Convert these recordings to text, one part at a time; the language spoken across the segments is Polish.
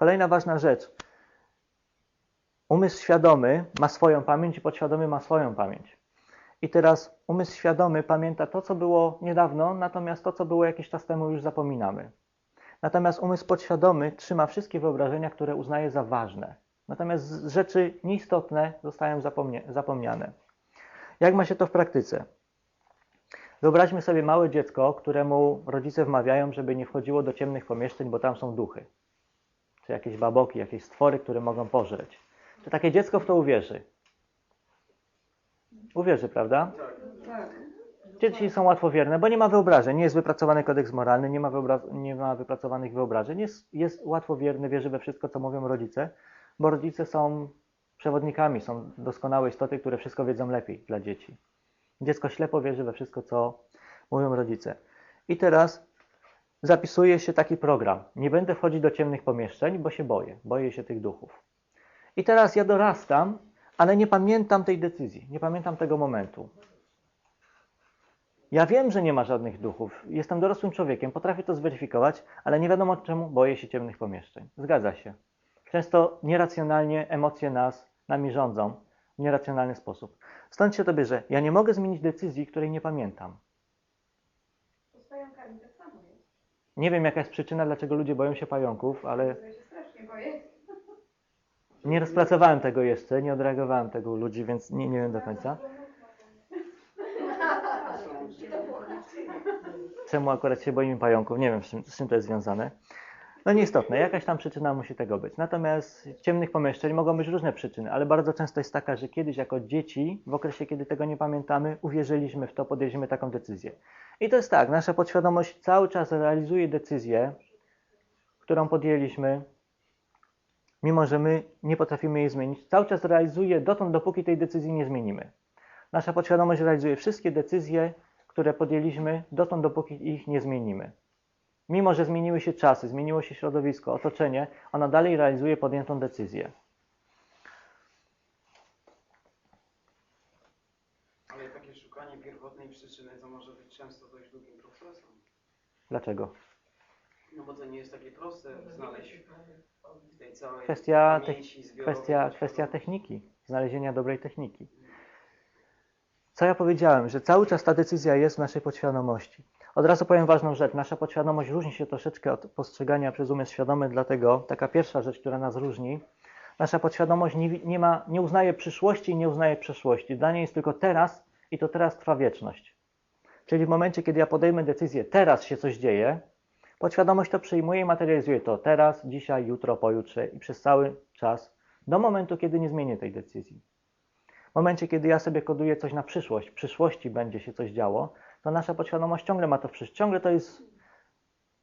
Kolejna ważna rzecz. Umysł świadomy ma swoją pamięć i podświadomy ma swoją pamięć. I teraz umysł świadomy pamięta to, co było niedawno, natomiast to, co było jakiś czas temu, już zapominamy. Natomiast umysł podświadomy trzyma wszystkie wyobrażenia, które uznaje za ważne. Natomiast rzeczy nieistotne zostają zapomniane. Jak ma się to w praktyce? Wyobraźmy sobie małe dziecko, któremu rodzice wmawiają, żeby nie wchodziło do ciemnych pomieszczeń, bo tam są duchy. Czy jakieś baboki, jakieś stwory, które mogą pożreć. Czy takie dziecko w to uwierzy? Uwierzy, prawda? Tak. Dzieci są łatwowierne, bo nie ma wyobrażeń, nie jest wypracowany kodeks moralny, nie ma, nie ma wypracowanych wyobrażeń, jest, jest łatwowierny, wierzy we wszystko, co mówią rodzice, bo rodzice są przewodnikami, są doskonałe istoty, które wszystko wiedzą lepiej dla dzieci. Dziecko ślepo wierzy we wszystko, co mówią rodzice. I teraz zapisuje się taki program. Nie będę wchodzić do ciemnych pomieszczeń, bo się boję. Boję się tych duchów. I teraz ja dorastam, ale nie pamiętam tej decyzji, nie pamiętam tego momentu. Ja wiem, że nie ma żadnych duchów. Jestem dorosłym człowiekiem, potrafię to zweryfikować, ale nie wiadomo czemu boję się ciemnych pomieszczeń. Zgadza się. Często nieracjonalnie emocje nas nami rządzą w nieracjonalny sposób. Stąd się to bierze. Ja nie mogę zmienić decyzji, której nie pamiętam. Z pająkami tak samo jest. Nie wiem, jaka jest przyczyna, dlaczego ludzie boją się pająków, ale nie rozpracowałem tego jeszcze, nie odreagowałem tego u ludzi, więc nie, nie wiem do końca. Czemu akurat się boimy pająków? Nie wiem, z czym, z czym to jest związane. No nieistotne, jakaś tam przyczyna musi tego być. Natomiast ciemnych pomieszczeń mogą być różne przyczyny, ale bardzo często jest taka, że kiedyś jako dzieci, w okresie kiedy tego nie pamiętamy, uwierzyliśmy w to, podjęliśmy taką decyzję. I to jest tak, nasza podświadomość cały czas realizuje decyzję, którą podjęliśmy, mimo że my nie potrafimy jej zmienić, cały czas realizuje dotąd, dopóki tej decyzji nie zmienimy. Nasza podświadomość realizuje wszystkie decyzje, które podjęliśmy dotąd, dopóki ich nie zmienimy. Mimo, że zmieniły się czasy, zmieniło się środowisko, otoczenie, ona dalej realizuje podjętą decyzję. Ale takie szukanie pierwotnej przyczyny to może być często dość długim procesem. Dlaczego? No bo to nie jest takie proste znaleźć w tej całej Kwestia, te, pamięci kwestia, kwestia techniki, znalezienia dobrej techniki. Co ja powiedziałem, że cały czas ta decyzja jest w naszej podświadomości. Od razu powiem ważną rzecz. Nasza podświadomość różni się troszeczkę od postrzegania przez umysł świadomy, dlatego taka pierwsza rzecz, która nas różni, nasza podświadomość nie, nie, ma, nie uznaje przyszłości i nie uznaje przeszłości. Dla niej jest tylko teraz i to teraz trwa wieczność. Czyli w momencie, kiedy ja podejmę decyzję, teraz się coś dzieje, podświadomość to przyjmuje i materializuje to teraz, dzisiaj, jutro, pojutrze i przez cały czas, do momentu, kiedy nie zmienię tej decyzji. W momencie, kiedy ja sobie koduję coś na przyszłość, w przyszłości będzie się coś działo, to nasza podświadomość ciągle ma to przyszłości. Ciągle to jest,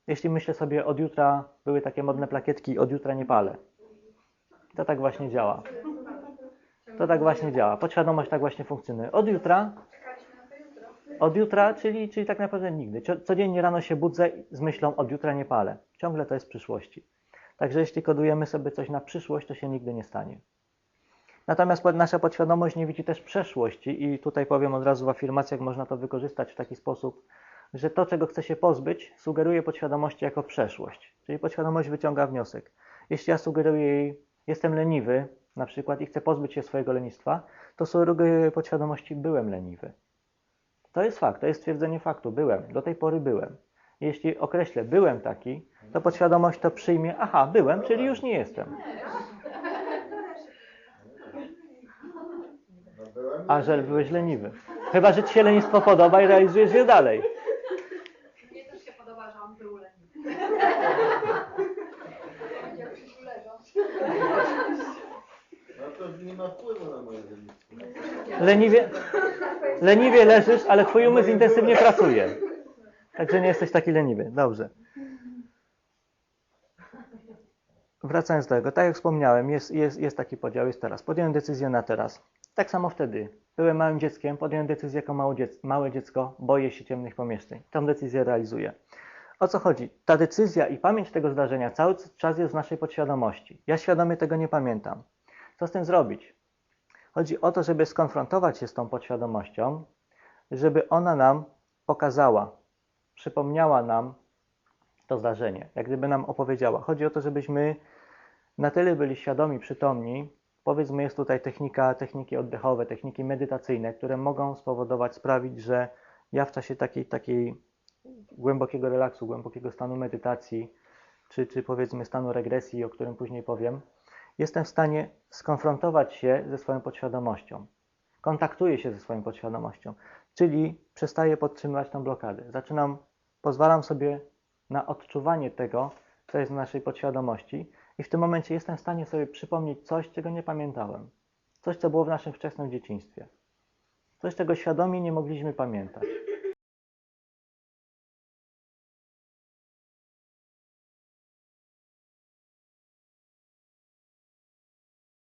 jeśli myślę sobie od jutra, były takie modne plakietki, od jutra nie palę. To tak właśnie działa. To tak właśnie działa. Podświadomość tak właśnie funkcjonuje. Od jutra, od jutra, czyli, czyli tak naprawdę nigdy. Co- Codziennie rano się budzę z myślą, od jutra nie palę. Ciągle to jest przyszłości. Także jeśli kodujemy sobie coś na przyszłość, to się nigdy nie stanie. Natomiast nasza podświadomość nie widzi też przeszłości i tutaj powiem od razu w afirmacjach, można to wykorzystać w taki sposób, że to, czego chce się pozbyć, sugeruje podświadomości jako przeszłość. Czyli podświadomość wyciąga wniosek. Jeśli ja sugeruję jej, jestem leniwy, na przykład, i chcę pozbyć się swojego lenistwa, to sugeruję podświadomości, byłem leniwy. To jest fakt, to jest stwierdzenie faktu, byłem, do tej pory byłem. Jeśli określę, byłem taki, to podświadomość to przyjmie, aha, byłem, czyli już nie jestem. Byłem A że byłeś leniwy. Chyba, że ci się lenistwo podoba i realizujesz je dalej. Mnie też się podoba, że on był leniwy. No to nie ma wpływu na moje lenistwo. Leniwie, leniwie leżysz, ale twój umysł intensywnie pracuje. Także nie jesteś taki leniwy. Dobrze. Wracając do tego, tak jak wspomniałem, jest, jest, jest taki podział, jest teraz. Podjąłem decyzję na teraz. Tak samo wtedy. Byłem małym dzieckiem, podjąłem decyzję jako małe, dziec małe dziecko, boję się ciemnych pomieszczeń. Tą decyzję realizuję. O co chodzi? Ta decyzja i pamięć tego zdarzenia cały czas jest w naszej podświadomości. Ja świadomie tego nie pamiętam. Co z tym zrobić? Chodzi o to, żeby skonfrontować się z tą podświadomością, żeby ona nam pokazała, przypomniała nam to zdarzenie, jak gdyby nam opowiedziała. Chodzi o to, żebyśmy na tyle byli świadomi, przytomni, powiedzmy jest tutaj technika, techniki oddechowe, techniki medytacyjne, które mogą spowodować, sprawić, że ja w czasie takiej, takiej głębokiego relaksu, głębokiego stanu medytacji, czy, czy powiedzmy stanu regresji, o którym później powiem, jestem w stanie skonfrontować się ze swoją podświadomością. Kontaktuję się ze swoją podświadomością, czyli przestaję podtrzymywać tą blokadę. Zaczynam, pozwalam sobie na odczuwanie tego, co jest w naszej podświadomości, i w tym momencie jestem w stanie sobie przypomnieć coś, czego nie pamiętałem. Coś, co było w naszym wczesnym dzieciństwie. Coś, czego świadomie nie mogliśmy pamiętać.